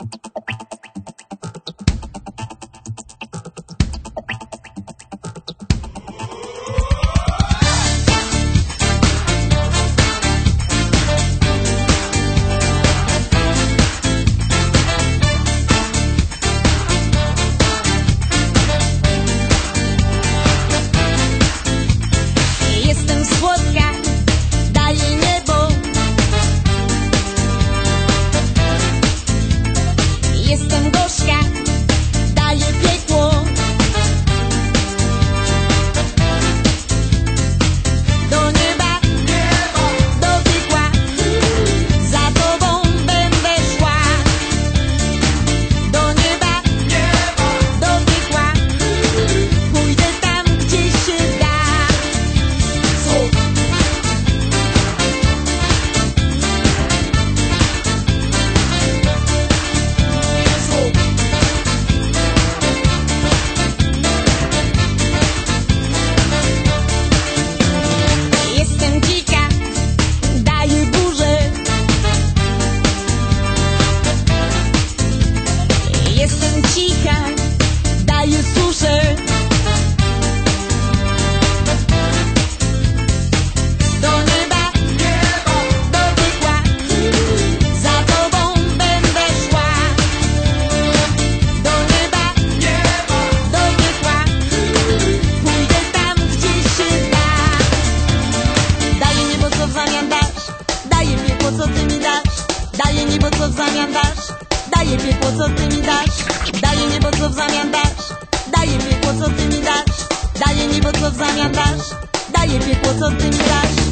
Jestem Jestem gorzka, Daję niebo, co w zamian dasz. Daję piekło, co ty mi dasz. Daję niebo, co w zamian dasz. Daję piekło, co ty mi dasz. Daję niebo, co w zamian dasz. Daję piekło, co ty mi dasz